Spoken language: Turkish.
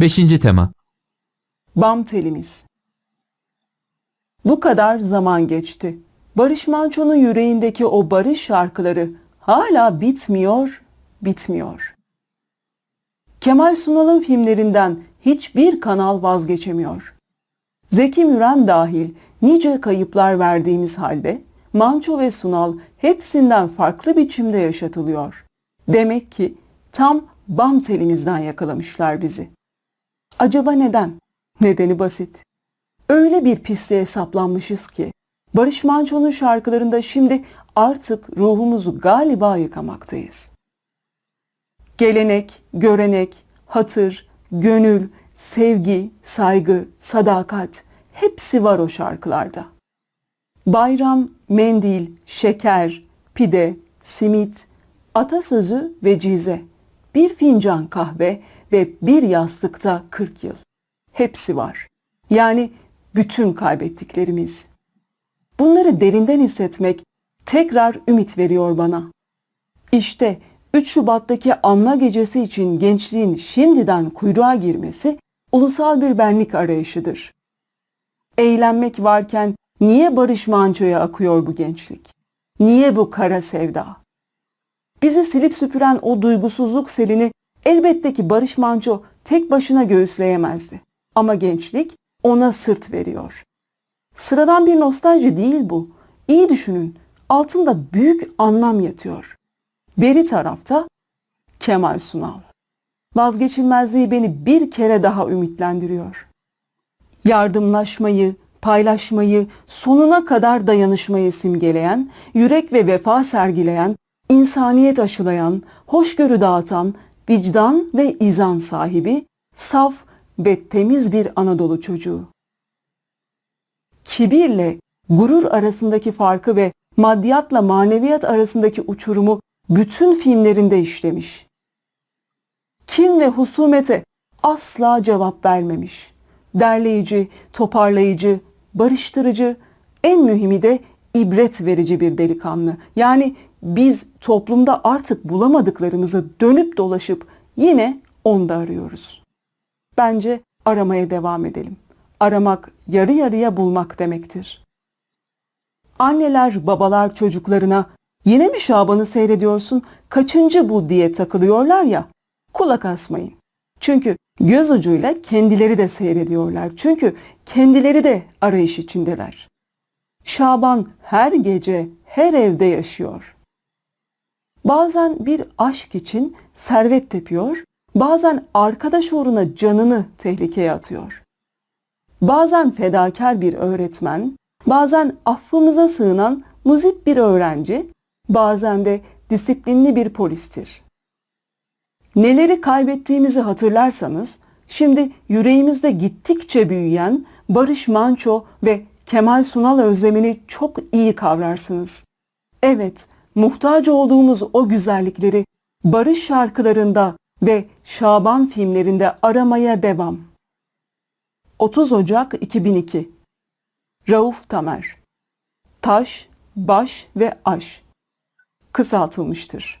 Beşinci tema. Bam telimiz. Bu kadar zaman geçti. Barış Manço'nun yüreğindeki o barış şarkıları hala bitmiyor, bitmiyor. Kemal Sunal'ın filmlerinden hiçbir kanal vazgeçemiyor. Zeki Müren dahil nice kayıplar verdiğimiz halde Manço ve Sunal hepsinden farklı biçimde yaşatılıyor. Demek ki tam bam telimizden yakalamışlar bizi. Acaba neden? Nedeni basit. Öyle bir pisliğe saplanmışız ki Barış Manço'nun şarkılarında şimdi artık ruhumuzu galiba yıkamaktayız. Gelenek, görenek, hatır, gönül, sevgi, saygı, sadakat hepsi var o şarkılarda. Bayram, mendil, şeker, pide, simit, atasözü ve cize, bir fincan kahve ve bir yastıkta 40 yıl. Hepsi var. Yani bütün kaybettiklerimiz. Bunları derinden hissetmek tekrar ümit veriyor bana. İşte 3 Şubat'taki anma gecesi için gençliğin şimdiden kuyruğa girmesi ulusal bir benlik arayışıdır. Eğlenmek varken niye Barış Manço'ya akıyor bu gençlik? Niye bu kara sevda? Bizi silip süpüren o duygusuzluk selini elbette ki Barış Manço tek başına göğüsleyemezdi. Ama gençlik ona sırt veriyor. Sıradan bir nostalji değil bu. İyi düşünün. Altında büyük anlam yatıyor. Beri tarafta Kemal Sunal. Vazgeçilmezliği beni bir kere daha ümitlendiriyor. Yardımlaşmayı, paylaşmayı, sonuna kadar dayanışmayı simgeleyen, yürek ve vefa sergileyen, insaniyet aşılayan, hoşgörü dağıtan, vicdan ve izan sahibi, saf ve temiz bir Anadolu çocuğu. Kibirle gurur arasındaki farkı ve maddiyatla maneviyat arasındaki uçurumu bütün filmlerinde işlemiş. Kin ve husumete asla cevap vermemiş. Derleyici, toparlayıcı, barıştırıcı, en mühimi de ibret verici bir delikanlı. Yani biz toplumda artık bulamadıklarımızı dönüp dolaşıp yine onda arıyoruz. Bence aramaya devam edelim. Aramak yarı yarıya bulmak demektir. Anneler, babalar çocuklarına yine mi Şaban'ı seyrediyorsun, kaçıncı bu diye takılıyorlar ya, kulak asmayın. Çünkü göz ucuyla kendileri de seyrediyorlar. Çünkü kendileri de arayış içindeler. Şaban her gece, her evde yaşıyor. Bazen bir aşk için servet tepiyor, bazen arkadaş uğruna canını tehlikeye atıyor. Bazen fedakar bir öğretmen, bazen affımıza sığınan muzip bir öğrenci, bazen de disiplinli bir polistir. Neleri kaybettiğimizi hatırlarsanız, şimdi yüreğimizde gittikçe büyüyen Barış Manço ve Kemal Sunal özlemini çok iyi kavrarsınız. Evet, muhtaç olduğumuz o güzellikleri Barış şarkılarında ve Şaban filmlerinde aramaya devam. 30 Ocak 2002 Rauf Tamer Taş, Baş ve Aş Kısaltılmıştır.